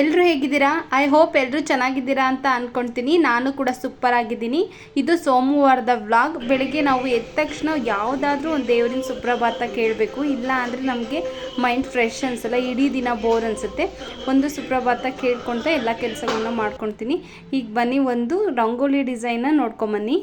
ಎಲ್ಲರೂ ಹೇಗಿದ್ದೀರಾ? I hope ಎಲ್ಲರೂ ಚೆನ್ನಾಗಿದ್ದೀರಾ ಅಂತ ಅಂದ್ಕೊಳ್ತೀನಿ ನಾನು ಕೂಡ ಸೂಪರ್ ಆಗಿದ್ದೀನಿ. ಇದು ಸೋಮವಾರದ ವ್ಲಾಗ್ ಬೆಳಗ್ಗೆ ನಾವು ಎದ್ದ ತಕ್ಷಣ ಯಾವುದಾದ್ರೂ ಒಂದು ದೇವರಿನ ಸುಪ್ರಭಾತ ಕೇಳಬೇಕು. ಇಲ್ಲ ಅಂದರೆ ನಮಗೆ ಮೈಂಡ್ ಫ್ರೆಶ್ ಅನಿಸಲ್ಲ. ಇಡೀ ದಿನ ಬೋರ್ ಅನಿಸುತ್ತೆ. ಒಂದು ಸುಪ್ರಭಾತ ಕೇಳ್ಕೊತ ಎಲ್ಲ ಕೆಲಸಗಳನ್ನ ಮಾಡ್ಕೊಳ್ತೀನಿ ಈಗ ಬನ್ನಿ, ಒಂದು ರಂಗೋಲಿ ಡಿಸೈನ್ನ ನೋಡ್ಕೊಂಬನ್ನಿ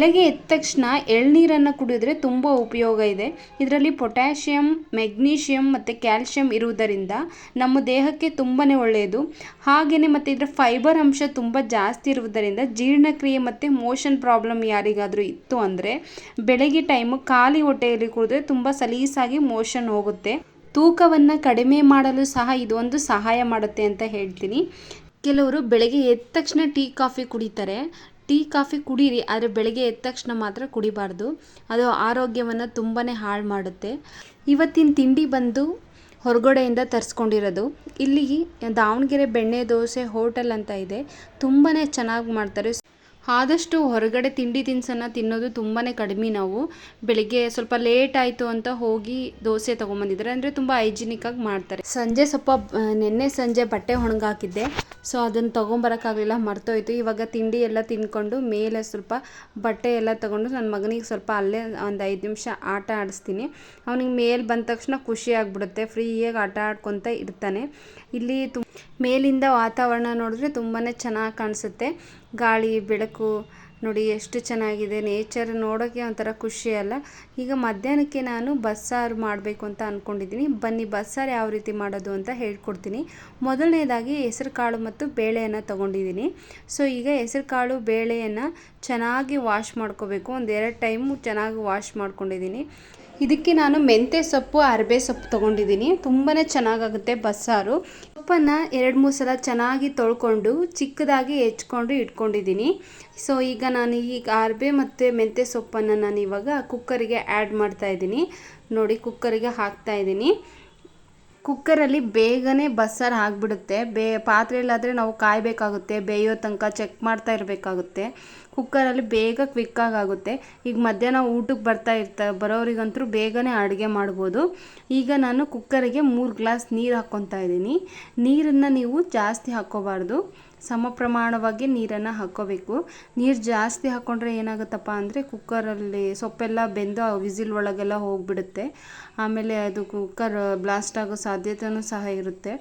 ಬೆಳಗ್ಗೆ ಎದ್ದ ತಕ್ಷಣ ಎಳ್ನೀರನ್ನು ಕುಡಿದ್ರೆ ತುಂಬ ಉಪಯೋಗ ಇದೆ. ಇದರಲ್ಲಿ ಪೊಟ್ಯಾಷಿಯಮ್ ಮೆಗ್ನೀಷಿಯಮ್ ಮತ್ತು ಕ್ಯಾಲ್ಶಿಯಂ ಇರುವುದರಿಂದ ನಮ್ಮ ದೇಹಕ್ಕೆ ತುಂಬಾ ಒಳ್ಳೆಯದು. ಹಾಗೆಯೇ ಮತ್ತು ಇದರ ಫೈಬರ್ ಅಂಶ ತುಂಬ ಜಾಸ್ತಿ ಇರುವುದರಿಂದ ಜೀರ್ಣಕ್ರಿಯೆ ಮತ್ತು ಮೋಷನ್ ಪ್ರಾಬ್ಲಮ್ ಯಾರಿಗಾದರೂ ಇತ್ತು ಅಂದರೆ ಬೆಳಗ್ಗೆ ಟೈಮು ಖಾಲಿ ಹೊಟ್ಟೆಯಲ್ಲಿ ಕುಡಿದ್ರೆ ತುಂಬ ಸಲೀಸಾಗಿ ಮೋಷನ್ ಹೋಗುತ್ತೆ. ತೂಕವನ್ನು ಕಡಿಮೆ ಮಾಡಲು ಸಹ ಇದೊಂದು ಸಹಾಯ ಮಾಡುತ್ತೆ ಅಂತ ಹೇಳ್ತೀನಿ. ಕೆಲವರು ಬೆಳಗ್ಗೆ ಎದ್ದ ತಕ್ಷಣ ಟೀ, ಕಾಫಿ ಕುಡಿತಾರೆ. ಟೀ, ಕಾಫಿ ಕುಡೀರಿ, ಆದರೆ ಬೆಳಗ್ಗೆ ಎದ್ದ ತಕ್ಷಣ ಮಾತ್ರ ಕುಡಿಬಾರ್ದು. ಅದು ಆರೋಗ್ಯವನ್ನು ತುಂಬಾ ಹಾಳು ಮಾಡುತ್ತೆ. ಇವತ್ತಿನ ತಿಂಡಿ ಬಂದು ಹೊರಗಡೆಯಿಂದ ತರಿಸ್ಕೊಂಡಿರೋದು. ಇಲ್ಲಿ ದಾವಣಗೆರೆ ಬೆಣ್ಣೆ ದೋಸೆ ಹೋಟೆಲ್ ಅಂತ ಇದೆ. ತುಂಬಾ ಚೆನ್ನಾಗಿ ಮಾಡ್ತಾರೆ. ಆದಷ್ಟು ಹೊರಗಡೆ ತಿಂಡಿ ತಿನಿಸನ್ನು ತಿನ್ನೋದು ತುಂಬಾ ಕಡಿಮೆ ನಾವು. ಬೆಳಿಗ್ಗೆ ಸ್ವಲ್ಪ ಲೇಟ್ ಆಯಿತು ಅಂತ ಹೋಗಿ ದೋಸೆ ತೊಗೊಂಬಂದಿದ್ದಾರೆ. ಅಂದರೆ ತುಂಬ ಹೈಜಿನಿಕ್ಕಾಗಿ ಮಾಡ್ತಾರೆ. ಸಂಜೆ ಸ್ವಲ್ಪ ನಿನ್ನೆ ಸಂಜೆ ಬಟ್ಟೆ ಒಣಗಾಕಿದ್ದೆ. ಸೊ, ಅದನ್ನು ತೊಗೊಂಬರೋಕ್ಕಾಗಲಿಲ್ಲ, ಮರ್ತೋಯ್ತು. ಇವಾಗ ತಿಂಡಿ ಎಲ್ಲ ತಿನ್ಕೊಂಡು ಮೇಲೆ ಸ್ವಲ್ಪ ಬಟ್ಟೆ ಎಲ್ಲ ತೊಗೊಂಡು ನನ್ನ ಮಗನಿಗೆ ಸ್ವಲ್ಪ ಅಲ್ಲೇ ಒಂದು ಐದು ನಿಮಿಷ ಆಟ ಆಡಿಸ್ತೀನಿ. ಅವನಿಗೆ ಮೇಲೆ ಬಂದ ತಕ್ಷಣ ಖುಷಿ ಆಗಿಬಿಡುತ್ತೆ. ಫ್ರೀಯಾಗಿ ಆಟ ಆಡ್ಕೊತ ಇರ್ತಾನೆ. ಇಲ್ಲಿ ತು ಮೇಲಿಂದ ವಾತಾವರಣ ನೋಡಿದ್ರೆ ತುಂಬಾ ಚೆನ್ನಾಗಿ ಕಾಣಿಸುತ್ತೆ. ಗಾಳಿ, ಬೆಳಕು ನೋಡಿ ಎಷ್ಟು ಚೆನ್ನಾಗಿದೆ. ನೇಚರ್ ನೋಡೋಕ್ಕೆ ಒಂಥರ ಖುಷಿ ಅಲ್ಲ. ಈಗ ಮಧ್ಯಾಹ್ನಕ್ಕೆ ನಾನು ಬಸ್ಸಾರು ಮಾಡಬೇಕು ಅಂತ ಅಂದ್ಕೊಂಡಿದ್ದೀನಿ ಬನ್ನಿ, ಬಸ್ಸಾರು ಯಾವ ರೀತಿ ಮಾಡೋದು ಅಂತ ಹೇಳ್ಕೊಡ್ತೀನಿ. ಮೊದಲನೇದಾಗಿ ಹೆಸರು ಕಾಳು ಮತ್ತು ಬೇಳೆಯನ್ನು ತೊಗೊಂಡಿದ್ದೀನಿ. ಸೊ ಈಗ ಹೆಸರು ಕಾಳು, ಬೇಳೆಯನ್ನು ಚೆನ್ನಾಗಿ ವಾಶ್ ಮಾಡ್ಕೋಬೇಕು. ಒಂದು ಎರಡು ಟೈಮು ಚೆನ್ನಾಗಿ ವಾಶ್ ಮಾಡ್ಕೊಂಡಿದ್ದೀನಿ. ಇದಕ್ಕೆ ನಾನು ಮೆಂತ್ಯ ಸೊಪ್ಪು, ಅರಬೆ ಸೊಪ್ಪು ತೊಗೊಂಡಿದ್ದೀನಿ. ತುಂಬಾ ಚೆನ್ನಾಗಾಗುತ್ತೆ ಬಸ್ಸಾರು. ಸೊಪ್ಪನ್ನು ಎರಡು ಮೂರು ಸಲ ಚೆನ್ನಾಗಿ ತೊಳ್ಕೊಂಡು ಚಿಕ್ಕದಾಗಿ ಹೆಚ್ಕೊಂಡು ಇಟ್ಕೊಂಡಿದ್ದೀನಿ. ಸೊ ಈಗ ನಾನು ಈಗ ಅರ್ಬೆ ಮತ್ತು ಮೆಂತ್ಯ ಸೊಪ್ಪನ್ನು ನಾನು ಇವಾಗ ಕುಕ್ಕರಿಗೆ ಆ್ಯಡ್ ಮಾಡ್ತಾ ಇದ್ದೀನಿ. ನೋಡಿ, ಕುಕ್ಕರಿಗೆ ಹಾಕ್ತಾ ಇದ್ದೀನಿ. ಕುಕ್ಕರಲ್ಲಿ ಬೇಗನೆ ಬಸ್ಸಾರು ಆಗಿಬಿಡುತ್ತೆ. ಬೇ ಪಾತ್ರೆಯಲ್ಲಾದರೆ ನಾವು ಕಾಯಬೇಕಾಗುತ್ತೆ. ಬೇಯೋ ತನಕ ಚೆಕ್ ಮಾಡ್ತಾ ಇರಬೇಕಾಗುತ್ತೆ. ಕುಕ್ಕರಲ್ಲಿ ಬೇಗ ಕ್ವಿಕ್ಕಾಗಿ ಆಗುತ್ತೆ ಈಗ ಮಧ್ಯಾಹ್ನ ಊಟಕ್ಕೆ ಬರ್ತಾ ಇರ್ತಾ, ಬರೋರಿಗಂತೂ ಬೇಗನೆ ಅಡುಗೆ ಮಾಡ್ಬೋದು. ಈಗ ನಾನು ಕುಕ್ಕರಿಗೆ ಮೂರು ಗ್ಲಾಸ್ ನೀರು ಹಾಕ್ಕೊತಾ ಇದ್ದೀನಿ. ನೀರನ್ನು ನೀವು ಜಾಸ್ತಿ ಹಾಕ್ಕೋಬಾರ್ದು. ಸಮ ಪ್ರಮಾಣವಾಗಿ ನೀರನ್ನು ಹಾಕ್ಕೋಬೇಕು. ನೀರು ಜಾಸ್ತಿ ಹಾಕ್ಕೊಂಡ್ರೆ ಏನಾಗುತ್ತಪ್ಪ ಅಂದರೆ ಕುಕ್ಕರಲ್ಲಿ ಸೊಪ್ಪೆಲ್ಲ ಬೆಂದು ವಿಸಿಲ್ ಒಳಗೆಲ್ಲ ಹೋಗಿಬಿಡುತ್ತೆ. ಆಮೇಲೆ ಅದು ಕುಕ್ಕರ್ ಬ್ಲಾಸ್ಟ್ ಆಗೋ ಸಾಧ್ಯತೆಯೂ ಸಹ ಇರುತ್ತೆ.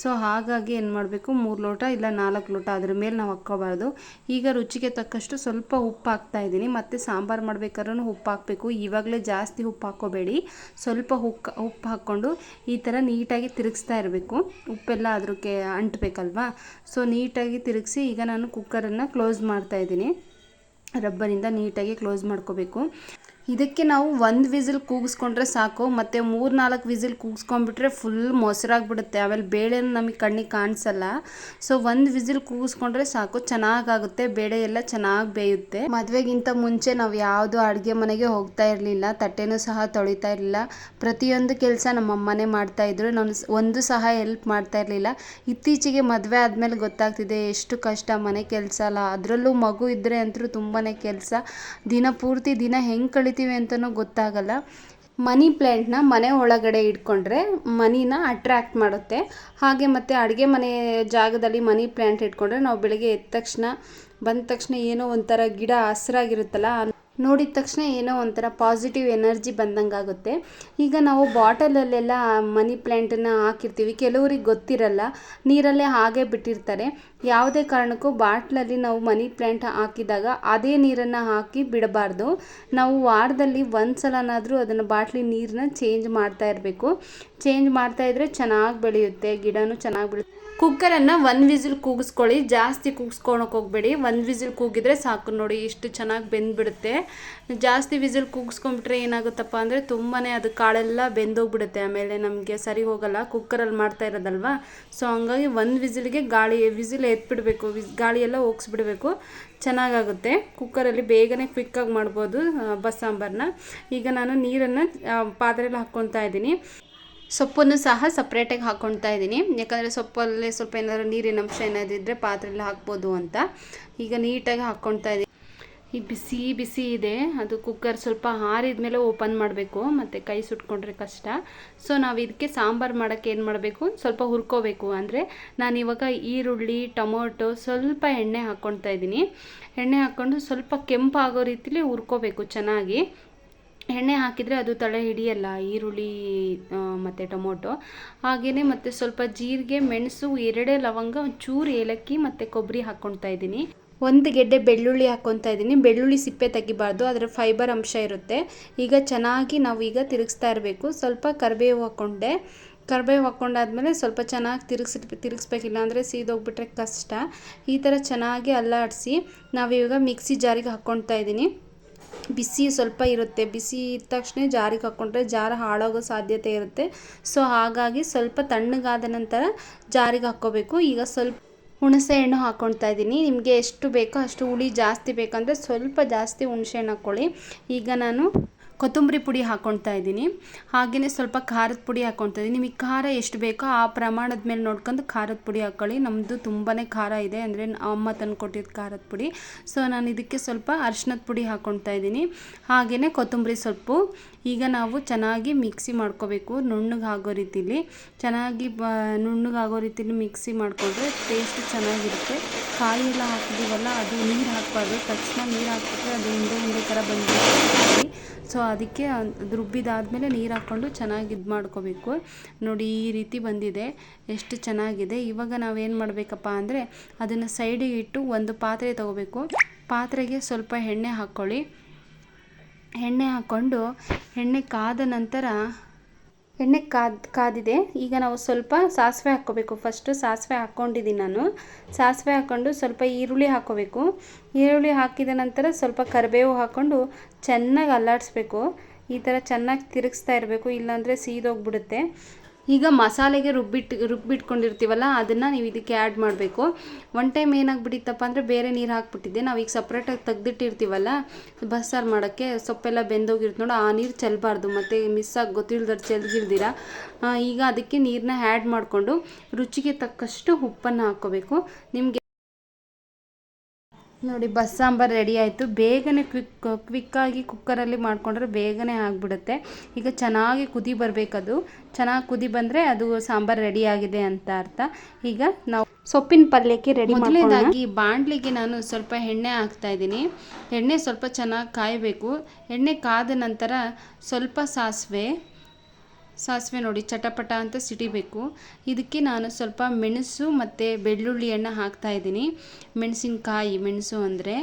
ಸೊ ಹಾಗಾಗಿ ಏನು ಮಾಡಬೇಕು? ಮೂರು ಲೋಟ ಇಲ್ಲ ನಾಲ್ಕು ಲೋಟ ಅದ್ರ ಮೇಲೆ ನಾವು ಹಾಕ್ಕೋಬಾರ್ದು. ಈಗ ರುಚಿಗೆ ತಕ್ಕಷ್ಟು ಸ್ವಲ್ಪ ಉಪ್ಪು ಹಾಕ್ತಾ ಇದ್ದೀನಿ. ಮತ್ತು ಸಾಂಬಾರು ಮಾಡ್ಬೇಕಾದ್ರೂ ಉಪ್ಪು ಹಾಕಬೇಕು. ಇವಾಗಲೇ ಜಾಸ್ತಿ ಉಪ್ಪು ಹಾಕ್ಕೋಬೇಡಿ. ಸ್ವಲ್ಪ ಉಕ್ಕ, ಉಪ್ಪು ಹಾಕ್ಕೊಂಡು ಈ ಥರ ನೀಟಾಗಿ ತಿರುಗಿಸ್ತಾ ಇರಬೇಕು. ಉಪ್ಪೆಲ್ಲ ಅದಕ್ಕೆ ಅಂಟಬೇಕಲ್ವಾ? ಸೊ ನೀಟಾಗಿ ತಿರುಗಿಸಿ ಈಗ ನಾನು ಕುಕ್ಕರನ್ನು ಕ್ಲೋಸ್ ಮಾಡ್ತಾ ಇದ್ದೀನಿ. ರಬ್ಬರಿಂದ ನೀಟಾಗಿ ಕ್ಲೋಸ್ ಮಾಡ್ಕೋಬೇಕು. ಇದಕ್ಕೆ ನಾವು ಒಂದು ವಿಸಿಲ್ ಕೂಗಿಸ್ಕೊಂಡ್ರೆ ಸಾಕು, ಮತ್ತು ಮೂರು ನಾಲ್ಕು ವಿಸಿಲ್ ಕೂಗಿಸ್ಕೊಂಡ್ಬಿಟ್ರೆ ಫುಲ್ ಮೊಸರಾಗ್ಬಿಡುತ್ತೆ. ಆಮೇಲೆ ಬೇಳೆನೂ ನಮಗೆ ಕಣ್ಣಿಗೆ ಕಾಣಿಸಲ್ಲ. ಸೊ ಒಂದು ವಿಸಿಲ್ ಕೂಗಿಸ್ಕೊಂಡ್ರೆ ಸಾಕು, ಚೆನ್ನಾಗಾಗುತ್ತೆ, ಬೇಳೆ ಎಲ್ಲ ಚೆನ್ನಾಗಿ ಬೇಯುತ್ತೆ. ಮದುವೆಗಿಂತ ಮುಂಚೆ ನಾವು ಯಾವುದು ಅಡುಗೆ ಮನೆಗೆ ಹೋಗ್ತಾ ಇರಲಿಲ್ಲ, ತಟ್ಟೆನೂ ಸಹ ತೊಳಿತಾ ಇರಲಿಲ್ಲ. ಪ್ರತಿಯೊಂದು ಕೆಲಸ ನಮ್ಮ ಅಮ್ಮನೇ ಮಾಡ್ತಾಯಿದ್ರು ನಾನು ಒಂದು ಸಹ ಹೆಲ್ಪ್ ಮಾಡ್ತಾ ಇರಲಿಲ್ಲ. ಇತ್ತೀಚೆಗೆ ಮದುವೆ ಆದಮೇಲೆ ಗೊತ್ತಾಗ್ತಿದೆ, ಎಷ್ಟು ಕಷ್ಟ ಮನೆ ಕೆಲಸ ಅಲ್ಲ. ಅದರಲ್ಲೂ ಮಗು ಇದ್ದರೆ ಅಂತೂ ತುಂಬಾ ಕೆಲಸ. ದಿನ ಪೂರ್ತಿ ದಿನ ಹೆಂಗೆ ಕಳಿತೀವಿ ಅಂತಲೂ ಗೊತ್ತಾಗಲ್ಲ. ಮನಿ ಪ್ಲ್ಯಾಂಟ್ನ ಮನೆ ಒಳಗಡೆ ಇಟ್ಕೊಂಡ್ರೆ ಮನಿನ ಅಟ್ರ್ಯಾಕ್ಟ್ ಮಾಡುತ್ತೆ. ಹಾಗೆ ಮತ್ತು ಅಡುಗೆ ಮನೆ ಜಾಗದಲ್ಲಿ ಮನಿ ಪ್ಲ್ಯಾಂಟ್ ಇಟ್ಕೊಂಡ್ರೆ ನಾವು ಬೆಳಗ್ಗೆ ಎದ್ದ ತಕ್ಷಣ ಬಂದ ತಕ್ಷಣ ಏನೋ ಒಂಥರ ಗಿಡ ಹಸ್ರಾಗಿರುತ್ತಲ್ಲ ನೋಡಿದ ತಕ್ಷಣ ಏನೋ ಒಂಥರ ಪಾಸಿಟಿವ್ ಎನರ್ಜಿ ಬಂದಂಗೆ ಆಗುತ್ತೆ ಈಗ ನಾವು ಬಾಟಲಲ್ಲೆಲ್ಲ ಮನಿ ಪ್ಲ್ಯಾಂಟನ್ನು ಹಾಕಿರ್ತೀವಿ. ಕೆಲವ್ರಿಗೆ ಗೊತ್ತಿರಲ್ಲ, ನೀರಲ್ಲೇ ಹಾಗೆ ಬಿಟ್ಟಿರ್ತಾರೆ. ಯಾವುದೇ ಕಾರಣಕ್ಕೂ ಬಾಟ್ಲಲ್ಲಿ ನಾವು ಮನಿ ಪ್ಲ್ಯಾಂಟ್ ಹಾಕಿದಾಗ ಅದೇ ನೀರನ್ನು ಹಾಕಿ ಬಿಡಬಾರ್ದು. ನಾವು ವಾರದಲ್ಲಿ ಒಂದು ಸಲನಾದರೂ ಅದನ್ನು ಬಾಟ್ಲಿ ನೀರನ್ನ ಚೇಂಜ್ ಮಾಡ್ತಾ ಇರಬೇಕು. ಚೇಂಜ್ ಮಾಡ್ತಾ ಇದ್ದರೆ ಚೆನ್ನಾಗಿ ಬೆಳೆಯುತ್ತೆ, ಗಿಡನೂ ಚೆನ್ನಾಗಿ ಬೆಳೆಯುತ್ತೆ. ಕುಕ್ಕರನ್ನು ಒನ್ ವಿಸಿಲ್ ಕೂಗಿಸ್ಕೊಳ್ಳಿ, ಜಾಸ್ತಿ ಕೂಗಿಸ್ಕೊಳಕ್ಕೆ ಹೋಗ್ಬೇಡಿ. ಒಂದು ವಿಸಿಲ್ ಕೂಗಿದ್ರೆ ಸಾಕು ನೋಡಿ, ಇಷ್ಟು ಚೆನ್ನಾಗಿ ಬೆಂದ್ಬಿಡುತ್ತೆ. ಜಾಸ್ತಿ ವಿಸಿಲ್ ಕೂಗಿಸ್ಕೊಂಬಿಟ್ರೆ ಏನಾಗುತ್ತಪ್ಪ ಅಂದರೆ ತುಂಬಾ ಅದು ಕಾಳೆಲ್ಲ ಬೆಂದೋಗ್ಬಿಡುತ್ತೆ. ಆಮೇಲೆ ನಮಗೆ ಸರಿ ಹೋಗಲ್ಲ, ಕುಕ್ಕರಲ್ಲಿ ಮಾಡ್ತಾ ಇರೋದಲ್ವಾ? ಸೊ ಹಂಗಾಗಿ ಒಂದು ವಿಸಿಲ್ಗೆ ಗಾಳಿ, ವಿಸಿಲ್ ಎತ್ಬಿಡಬೇಕು. ವಿಸ್ ಗಾಳಿ ಎಲ್ಲ ಹೋಗಿಸ್ಬಿಡ್ಬೇಕು. ಚೆನ್ನಾಗಾಗುತ್ತೆ. ಕುಕ್ಕರಲ್ಲಿ ಬೇಗನೆ ಕ್ವಿಕ್ಕಾಗಿ ಮಾಡ್ಬೋದು ಬಸ್ ಸಾಂಬಾರನ್ನ ಈಗ ನಾನು ನೀರನ್ನು ಪಾತ್ರೆಯಲ್ಲಿ ಹಾಕ್ಕೊತಾ ಇದ್ದೀನಿ. ಸೊಪ್ಪನ್ನು ಸಹ ಸಪ್ರೇಟಾಗಿ ಹಾಕ್ಕೊಳ್ತಾ ಇದ್ದೀನಿ. ಯಾಕಂದರೆ ಸೊಪ್ಪಲ್ಲಿ ಸ್ವಲ್ಪ ಏನಾದರೂ ನೀರಿನ ಅಂಶ ಏನಾದರೂ ಇದ್ದರೆ ಪಾತ್ರೆಯಲ್ಲಿ ಹಾಕ್ಬೋದು ಅಂತ. ಈಗ ನೀಟಾಗಿ ಹಾಕ್ಕೊಳ್ತಾ ಇದ್ದೀನಿ. ಈ ಬಿಸಿ ಬಿಸಿ ಇದೆ. ಅದು ಕುಕ್ಕರ್ ಸ್ವಲ್ಪ ಆರಿದ ಮೇಲೆ ಓಪನ್ ಮಾಡಬೇಕು. ಮತ್ತು ಕೈ ಸುಟ್ಕೊಂಡ್ರೆ ಕಷ್ಟ. ಸೊ ನಾವು ಇದಕ್ಕೆ ಸಾಂಬಾರು ಮಾಡೋಕ್ಕೆ ಏನು ಮಾಡಬೇಕು? ಸ್ವಲ್ಪ ಹುರ್ಕೋಬೇಕು. ಅಂದರೆ ನಾನಿವಾಗ ಈರುಳ್ಳಿ, ಟೊಮೊಟೊ ಸ್ವಲ್ಪ ಎಣ್ಣೆ ಹಾಕ್ಕೊಳ್ತಾ ಇದ್ದೀನಿ. ಎಣ್ಣೆ ಹಾಕ್ಕೊಂಡು ಸ್ವಲ್ಪ ಕೆಂಪಾಗೋ ರೀತಿಲಿ ಹುರ್ಕೋಬೇಕು ಚೆನ್ನಾಗಿ. ಎಣ್ಣೆ ಹಾಕಿದರೆ ಅದು ತಳೆ ಹಿಡಿಯಲ್ಲ, ಈರುಳ್ಳಿ ಮತ್ತು ಟೊಮೊಟೊ. ಹಾಗೆಯೇ ಮತ್ತು ಸ್ವಲ್ಪ ಜೀರಿಗೆ, ಮೆಣಸು, ಎರಡೇ ಲವಂಗ, ಒಂಚೂರು ಏಲಕ್ಕಿ ಮತ್ತು ಕೊಬ್ಬರಿ ಹಾಕ್ಕೊಳ್ತಾ ಇದ್ದೀನಿ. ಒಂದು ಗೆಡ್ಡೆ ಬೆಳ್ಳುಳ್ಳಿ ಹಾಕ್ಕೊತಾ ಇದ್ದೀನಿ. ಬೆಳ್ಳುಳ್ಳಿ ಸಿಪ್ಪೆ ತೆಗಿಬಾರ್ದು, ಅದರ ಫೈಬರ್ ಅಂಶ ಇರುತ್ತೆ. ಈಗ ಚೆನ್ನಾಗಿ ನಾವು ಈಗ ತಿರುಗಿಸ್ತಾ ಇರಬೇಕು. ಸ್ವಲ್ಪ ಕರಿಬೇವು ಹಾಕ್ಕೊಂಡೆ ಕರಿಬೇವು ಹಾಕ್ಕೊಂಡಾದ್ಮೇಲೆ ಸ್ವಲ್ಪ ಚೆನ್ನಾಗಿ ತಿರುಗಿಸಿ, ತಿರುಗಿಸ್ಬೇಕಿಲ್ಲ ಅಂದರೆ ಸೀದೋಗ್ಬಿಟ್ರೆ ಕಷ್ಟ. ಈ ಥರ ಚೆನ್ನಾಗಿ ಅಲ್ಲಾಡಿಸಿ ನಾವಿವಾಗ ಮಿಕ್ಸಿ ಜಾರಿಗೆ ಹಾಕ್ಕೊಳ್ತಾ ಇದ್ದೀನಿ. ಬಿಸಿ ಸ್ವಲ್ಪ ಇರುತ್ತೆ. ಬಿಸಿ ಇದ್ದ ತಕ್ಷಣ ಜಾರಿಗೆ ಹಾಕ್ಕೊಂಡ್ರೆ ಜಾರ ಹಾಳಾಗೋ ಸಾಧ್ಯತೆ ಇರುತ್ತೆ. ಸೊ ಹಾಗಾಗಿ ಸ್ವಲ್ಪ ತಣ್ಣಗಾದ ನಂತರ ಜಾರಿಗೆ ಹಾಕ್ಕೋಬೇಕು. ಈಗ ಸ್ವಲ್ಪ ಹುಣಸೆ ಹಣ್ಣು ಹಾಕ್ಕೊಳ್ತಾ ಇದ್ದೀನಿ. ನಿಮಗೆ ಎಷ್ಟು ಬೇಕೋ ಅಷ್ಟು ಹುಳಿ ಜಾಸ್ತಿ ಬೇಕಂದರೆ ಸ್ವಲ್ಪ ಜಾಸ್ತಿ ಹುಣಸೆ ಹಣ್ಣು ಹಾಕ್ಕೊಳ್ಳಿ ಈಗ ನಾನು ಕೊತ್ತಂಬರಿ ಪುಡಿ ಹಾಕ್ಕೊಳ್ತಾ ಇದ್ದೀನಿ. ಹಾಗೆಯೇ ಸ್ವಲ್ಪ ಖಾರದ ಪುಡಿ ಹಾಕ್ಕೊಳ್ತಾ ಇದ್ದೀನಿ. ನಿಮಗೆ ಖಾರ ಎಷ್ಟು ಬೇಕೋ ಆ ಪ್ರಮಾಣದ ಮೇಲೆ ನೋಡ್ಕೊಂಡು ಖಾರದ ಪುಡಿ ಹಾಕ್ಕೊಳ್ಳಿ ನಮ್ಮದು ತುಂಬಾ ಖಾರ ಇದೆ ಅಂದರೆ ಅಮ್ಮ ತಂದು ಕೊಟ್ಟಿದ್ದು ಖಾರದ ಪುಡಿ. ಸೊ, ನಾನು ಇದಕ್ಕೆ ಸ್ವಲ್ಪ ಅರ್ಶಿನದ ಪುಡಿ ಹಾಕ್ಕೊಳ್ತಾ ಇದ್ದೀನಿ. ಹಾಗೆಯೇ ಕೊತ್ತಂಬರಿ ಸೊಪ್ಪು. ಈಗ ನಾವು ಚೆನ್ನಾಗಿ ಮಿಕ್ಸಿ ಮಾಡ್ಕೋಬೇಕು ನುಣ್ಣಗೆ ಆಗೋ ರೀತಿಲಿ. ಚೆನ್ನಾಗಿ ಬ, ನುಣ್ಣಗೆ ಆಗೋ ರೀತಿಲಿ ಮಿಕ್ಸಿ ಮಾಡಿಕೊಂಡ್ರೆ ಟೇಸ್ಟ್ ಚೆನ್ನಾಗಿರುತ್ತೆ. ಕಾಯಿ ಎಲ್ಲ ಹಾಕಿದ್ದೀವಲ್ಲ, ಅದು ನೀರು ಹಾಕಬಾರ್ದು. ತಕ್ಷಣ ನೀರು ಹಾಕಿಬಿಟ್ರೆ ಅದು ಹಿಂದೆ ಹಿಂದೆ ಥರ ಬಂದು ಸೊ ಅದಕ್ಕೆ ಅದು ರುಬ್ಬಿದಾದಮೇಲೆ ನೀರು ಹಾಕ್ಕೊಂಡು ಚೆನ್ನಾಗಿ ಇದು ಮಾಡ್ಕೋಬೇಕು. ನೋಡಿ ಈ ರೀತಿ ಬಂದಿದೆ. ಎಷ್ಟು ಚೆನ್ನಾಗಿದೆ. ಇವಾಗ ನಾವೇನು ಮಾಡಬೇಕಪ್ಪ ಅಂದರೆ ಅದನ್ನು ಸೈಡಿಗೆ ಇಟ್ಟು ಒಂದು ಪಾತ್ರೆ ತೊಗೋಬೇಕು. ಪಾತ್ರೆಗೆ ಸ್ವಲ್ಪ ಎಣ್ಣೆ ಹಾಕ್ಕೊಳ್ಳಿ ಎಣ್ಣೆ ಹಾಕ್ಕೊಂಡು ಎಣ್ಣೆ ಕಾದ ನಂತರ ಎಣ್ಣೆ ಕಾದ್, ಕಾದಿದೆ. ಈಗ ನಾವು ಸ್ವಲ್ಪ ಸಾಸಿವೆ ಹಾಕ್ಕೋಬೇಕು. ಫಸ್ಟು ಸಾಸಿವೆ ಹಾಕ್ಕೊಂಡಿದ್ದೀನಿ ನಾನು. ಸಾಸಿವೆ ಹಾಕ್ಕೊಂಡು ಸ್ವಲ್ಪ ಈರುಳ್ಳಿ ಹಾಕ್ಕೋಬೇಕು. ಈರುಳ್ಳಿ ಹಾಕಿದ ನಂತರ ಸ್ವಲ್ಪ ಕರಿಬೇವು ಹಾಕ್ಕೊಂಡು ಚೆನ್ನಾಗಿ ಅಲ್ಲಾಡಿಸ್ಬೇಕು. ಈ ಥರ ಚೆನ್ನಾಗಿ ತಿರುಗಿಸ್ತಾ ಇರಬೇಕು. ಇಲ್ಲಾಂದರೆ ಸೀದೋಗ್ಬಿಡುತ್ತೆ. ಈಗ ಮಸಾಲೆಗೆ ರುಬ್ಬಿಟ್ಟು, ರುಬ್ಬಿಟ್ಕೊಂಡಿರ್ತೀವಲ್ಲ, ಅದನ್ನು ನೀವು ಇದಕ್ಕೆ ಆ್ಯಡ್ ಮಾಡಬೇಕು. ಒನ್ ಟೈಮ್ ಏನಾಗ್ಬಿಟ್ಟಿತ್ತಪ್ಪ ಅಂದರೆ ಬೇರೆ ನೀರು ಹಾಕ್ಬಿಟ್ಟಿದ್ದೆ. ನಾವು ಈಗ ಸಪ್ರೇಟಾಗಿ ತೆಗ್ದಿಟ್ಟಿರ್ತೀವಲ್ಲ, ಬಸ್ಸಾರು ಮಾಡೋಕ್ಕೆ ಸೊಪ್ಪೆಲ್ಲ ಬೆಂದೋಗಿರುತ್ತೆ ನೋಡು, ಆ ನೀರು ಚೆಲ್ಲಬಾರ್ದು ಮತ್ತು ಮಿಸ್ ಆಗಿ ಗೊತ್ತಿಲ್ದವ್ರು ಚೆಲ್ಗಿಲ್ದಿರ ಈಗ ಅದಕ್ಕೆ ನೀರನ್ನ ಆ್ಯಡ್ ಮಾಡಿಕೊಂಡು ರುಚಿಗೆ ತಕ್ಕಷ್ಟು ಉಪ್ಪನ್ನು ಹಾಕ್ಕೋಬೇಕು. ನಿಮಗೆ ನೋಡಿ, ಬಸ್ ಸಾಂಬಾರು ರೆಡಿ ಆಯಿತು. ಬೇಗನೆ ಕ್ವಿಕ್ ಕ್ವಿಕ್ಕಾಗಿ ಕುಕ್ಕರಲ್ಲಿ ಮಾಡಿಕೊಂಡ್ರೆ ಬೇಗನೆ ಆಗಿಬಿಡುತ್ತೆ. ಈಗ ಚೆನ್ನಾಗಿ ಕುದಿ ಬರಬೇಕದು. ಚೆನ್ನಾಗಿ ಕುದಿ ಬಂದರೆ ಅದು ಸಾಂಬಾರು ರೆಡಿ ಆಗಿದೆ ಅಂತ ಅರ್ಥ. ಈಗ ನಾವು ಸೊಪ್ಪಿನ ಪಲ್ಯಕ್ಕೆ ರೆಡಿ ಮೊದಲನೇದಾಗಿ ಬಾಣಲಿಗೆ ನಾನು ಸ್ವಲ್ಪ ಎಣ್ಣೆ ಹಾಕ್ತಾ ಇದ್ದೀನಿ. ಎಣ್ಣೆ ಸ್ವಲ್ಪ ಚೆನ್ನಾಗಿ ಕಾಯಬೇಕು. ಎಣ್ಣೆ ಕಾದ ನಂತರ ಸ್ವಲ್ಪ ಸಾಸಿವೆ ಸಾಸಿವೆ ನೋಡಿ, ಚಟಪಟ ಅಂತ ಸಿಡಿಬೇಕು. ಇದಕ್ಕೆ ನಾನು ಸ್ವಲ್ಪ ಮೆಣಸು ಮತ್ತು ಬೆಳ್ಳುಳ್ಳಿಯನ್ನು ಹಾಕ್ತಾ ಇದ್ದೀನಿ. ಮೆಣಸಿನಕಾಯಿ, ಮೆಣಸು ಅಂದರೆ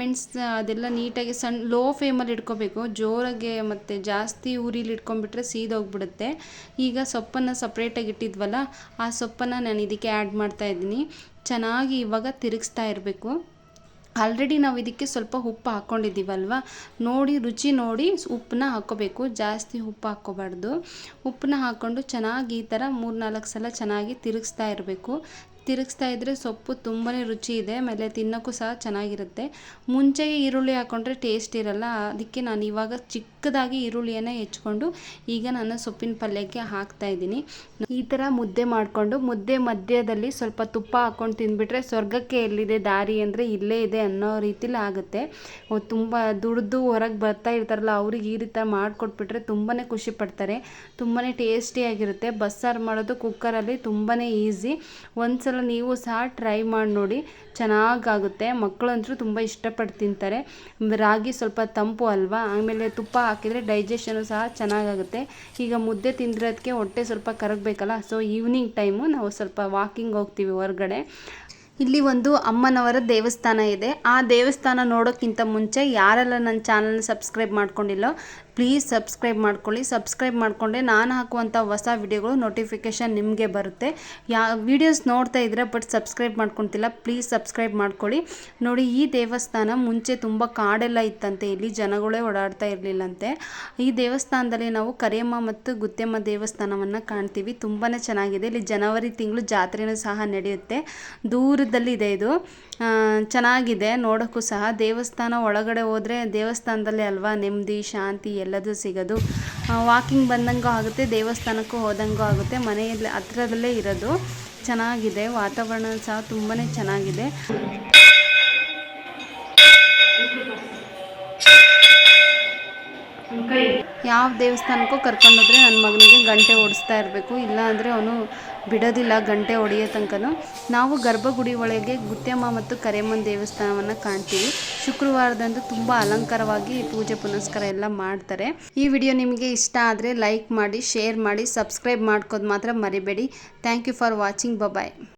ಮೆಣಸು, ಅದೆಲ್ಲ ನೀಟಾಗಿ ಸಣ್ಣ ಲೋ ಫ್ಲೇಮಲ್ಲಿ ಇಟ್ಕೋಬೇಕು. ಜೋರಾಗೆ ಮತ್ತು ಜಾಸ್ತಿ ಉರಿಲಿ ಇಟ್ಕೊಂಡ್ಬಿಟ್ರೆ ಸೀದೋಗ್ಬಿಡುತ್ತೆ. ಈಗ ಸೊಪ್ಪನ್ನು ಸಪ್ರೇಟಾಗಿ ಇಟ್ಟಿದ್ವಲ್ಲ, ಆ ಸೊಪ್ಪನ್ನು ನಾನು ಇದಕ್ಕೆ ಆ್ಯಡ್ ಮಾಡ್ತಾ ಇದ್ದೀನಿ. ಚೆನ್ನಾಗಿ ಇವಾಗ ತಿರುಗಿಸ್ತಾ ಇರಬೇಕು. ಆಲ್ರೆಡಿ ನಾವು ಇದಕ್ಕೆ ಸ್ವಲ್ಪ ಉಪ್ಪು ಹಾಕ್ಕೊಂಡಿದ್ದೀವಲ್ವ ನೋಡಿ, ರುಚಿ ನೋಡಿ ಉಪ್ಪನ್ನ ಹಾಕ್ಕೋಬೇಕು ಜಾಸ್ತಿ ಉಪ್ಪು ಹಾಕ್ಕೋಬಾರ್ದು. ಉಪ್ಪನ್ನ ಹಾಕ್ಕೊಂಡು ಚೆನ್ನಾಗಿ ಈ ಥರ ಮೂರು ನಾಲ್ಕು ಸಲ ಚೆನ್ನಾಗಿ ತಿರುಗಿಸ್ತಾ ಇರಬೇಕು. ತಿರುಗಿಸ್ತಾ ಇದ್ದರೆ ಸೊಪ್ಪು ತುಂಬಾ ರುಚಿ ಇದೆ, ಆಮೇಲೆ ತಿನ್ನೋಕ್ಕೂ ಸಹ ಚೆನ್ನಾಗಿರುತ್ತೆ. ಮುಂಚೆಗೆ ಈರುಳ್ಳಿ ಹಾಕ್ಕೊಂಡ್ರೆ ಟೇಸ್ಟ್ ಇರಲ್ಲ, ಅದಕ್ಕೆ ನಾನು ಇವಾಗ ಚಿಕ್ಕದಾಗಿ ಈರುಳ್ಳಿಯನ್ನು ಹೆಚ್ಕೊಂಡು ಈಗ ನಾನು ಸೊಪ್ಪಿನ ಪಲ್ಯಕ್ಕೆ ಹಾಕ್ತಾ ಇದ್ದೀನಿ. ಈ ಥರ ಮುದ್ದೆ ಮಾಡಿಕೊಂಡು, ಮುದ್ದೆ ಮಧ್ಯದಲ್ಲಿ ಸ್ವಲ್ಪ ತುಪ್ಪ ಹಾಕ್ಕೊಂಡು ತಿಂದುಬಿಟ್ರೆ ಸ್ವರ್ಗಕ್ಕೆ ಎಲ್ಲಿದೆ, ದಾರಿ ಅಂದರೆ ಇಲ್ಲೇ ಇದೆ ಅನ್ನೋ ರೀತಿಲಿ ಆಗುತ್ತೆ. ತುಂಬ ದುಡ್ದು ಹೊರಗೆ ಬರ್ತಾ ಇರ್ತಾರಲ್ಲ, ಅವ್ರಿಗೆ ಈ ರೀತಿ ಮಾಡಿಕೊಟ್ಬಿಟ್ರೆ ತುಂಬಾ ಖುಷಿ ಪಡ್ತಾರೆ. ತುಂಬಾ ಟೇಸ್ಟಿಯಾಗಿರುತ್ತೆ ಬಸ್ಸಾರು ಮಾಡೋದು ಕುಕ್ಕರಲ್ಲಿ ತುಂಬಾ ಈಸಿ ಒಂದು ಸಲ ನೀವು ಸಹ ಟ್ರೈ ಮಾಡಿ ನೋಡಿ, ಚೆನ್ನಾಗಾಗುತ್ತೆ. ಮಕ್ಕಳಂತೂ ತುಂಬ ಇಷ್ಟಪಟ್ಟು ತಿಂತಾರೆ. ರಾಗಿ ಸ್ವಲ್ಪ ತಂಪು ಅಲ್ವಾ? ಆಮೇಲೆ ತುಪ್ಪ ಹಾಕಿದರೆ ಡೈಜೆಷನು ಸಹ ಚೆನ್ನಾಗಾಗುತ್ತೆ. ಈಗ ಮುದ್ದೆ ತಿಂದಿರೋದಕ್ಕೆ ಹೊಟ್ಟೆ ಸ್ವಲ್ಪ ಕರಗಬೇಕಲ್ಲ ಸೊ ಈವ್ನಿಂಗ್ ಟೈಮು ನಾವು ಸ್ವಲ್ಪ ವಾಕಿಂಗ್ ಹೋಗ್ತೀವಿ ಹೊರಗಡೆ. ಇಲ್ಲಿ ಒಂದು ಅಮ್ಮನವರ ದೇವಸ್ಥಾನ ಇದೆ. ಆ ದೇವಸ್ಥಾನ ನೋಡೋಕ್ಕಿಂತ ಮುಂಚೆ ಯಾರೆಲ್ಲ ನನ್ನ ಚಾನಲ್ನ ಸಬ್ಸ್ಕ್ರೈಬ್ ಮಾಡ್ಕೊಂಡಿಲ್ಲೋ ಪ್ಲೀಸ್ ಸಬ್ಸ್ಕ್ರೈಬ್ ಮಾಡ್ಕೊಳ್ಳಿ. ಸಬ್ಸ್ಕ್ರೈಬ್ ಮಾಡಿಕೊಂಡೆ ನಾನು ಹಾಕುವಂಥ ಹೊಸ ವಿಡಿಯೋಗಳು ನೋಟಿಫಿಕೇಷನ್ ನಿಮಗೆ ಬರುತ್ತೆ. ಯಾ ವಿಡಿಯೋಸ್ ನೋಡ್ತಾ ಇದ್ರೆ ಬಟ್ ಸಬ್ಸ್ಕ್ರೈಬ್ ಮಾಡ್ಕೊತಿಲ್ಲ, ಪ್ಲೀಸ್ ಸಬ್ಸ್ಕ್ರೈಬ್ ಮಾಡ್ಕೊಳ್ಳಿ. ನೋಡಿ, ಈ ದೇವಸ್ಥಾನ ಮುಂಚೆ ತುಂಬ ಕಾಡೆಲ್ಲ ಇತ್ತಂತೆ, ಇಲ್ಲಿ ಜನಗಳೇ ಓಡಾಡ್ತಾ ಇರಲಿಲ್ಲಂತೆ. ಈ ದೇವಸ್ಥಾನದಲ್ಲಿ ನಾವು ಕರಿಯಮ್ಮ ಮತ್ತು ಗುತ್ತೆಮ್ಮ ದೇವಸ್ಥಾನವನ್ನು ಕಾಣ್ತೀವಿ ತುಂಬಾ ಚೆನ್ನಾಗಿದೆ. ಇಲ್ಲಿ ಜನವರಿ ತಿಂಗಳು ಜಾತ್ರೆನೂ ಸಹ ನಡೆಯುತ್ತೆ. ದೂರದಲ್ಲಿದೆ ಇದು. ಚೆನ್ನಾಗಿದೆ, ನೋಡೋಕ್ಕೂ ಸಹ. ದೇವಸ್ಥಾನ ಒಳಗಡೆ ಹೋದರೆ ದೇವಸ್ಥಾನದಲ್ಲೇ ಅಲ್ವಾ? ನೆಮ್ಮದಿ, ಶಾಂತಿ, ಎಲ್ಲದೂ ಸಿಗೋದು. ವಾಕಿಂಗ್ ಬಂದಂಗೂ ಆಗುತ್ತೆ, ದೇವಸ್ಥಾನಕ್ಕೂ ಹೋದಂಗೂ ಆಗುತ್ತೆ. ಮನೆಯಲ್ಲಿ, ಹತ್ರದಲ್ಲೇ ಇರೋದು. ಚೆನ್ನಾಗಿದೆ, ವಾತಾವರಣ ಸಹ ತುಂಬಾ ಚೆನ್ನಾಗಿದೆ. ಯಾವ ದೇವಸ್ಥಾನಕ್ಕೂ ಕರ್ಕೊಂಡೋದ್ರೆ ನನ್ನ ಮಗನಿಗೆ ಗಂಟೆ ಓಡಿಸ್ತಾ ಇರಬೇಕು. ಇಲ್ಲ ಅಂದರೆ ಅವನು ಬಿಡೋದಿಲ್ಲ ಗಂಟೆ ಹೊಡೆಯೋ ತನಕನೂ. ನಾವು ಗರ್ಭಗುಡಿ ಒಳಗೆ ಗುತ್ಯಮ್ಮ ಮತ್ತು ಕರೆಯಮ್ಮನ ದೇವಸ್ಥಾನವನ್ನು ಕಾಣ್ತೀವಿ. ಶುಕ್ರವಾರದಂದು ತುಂಬ ಅಲಂಕಾರವಾಗಿ ಪೂಜೆ ಪುನಸ್ಕಾರ ಎಲ್ಲ ಮಾಡ್ತಾರೆ. ಈ ವಿಡಿಯೋ ನಿಮಗೆ ಇಷ್ಟ ಆದರೆ ಲೈಕ್ ಮಾಡಿ, ಶೇರ್ ಮಾಡಿ, ಸಬ್ಸ್ಕ್ರೈಬ್ ಮಾಡ್ಕೋದು ಮಾತ್ರ ಮರಿಬೇಡಿ. Thank you for watching. Bye bye.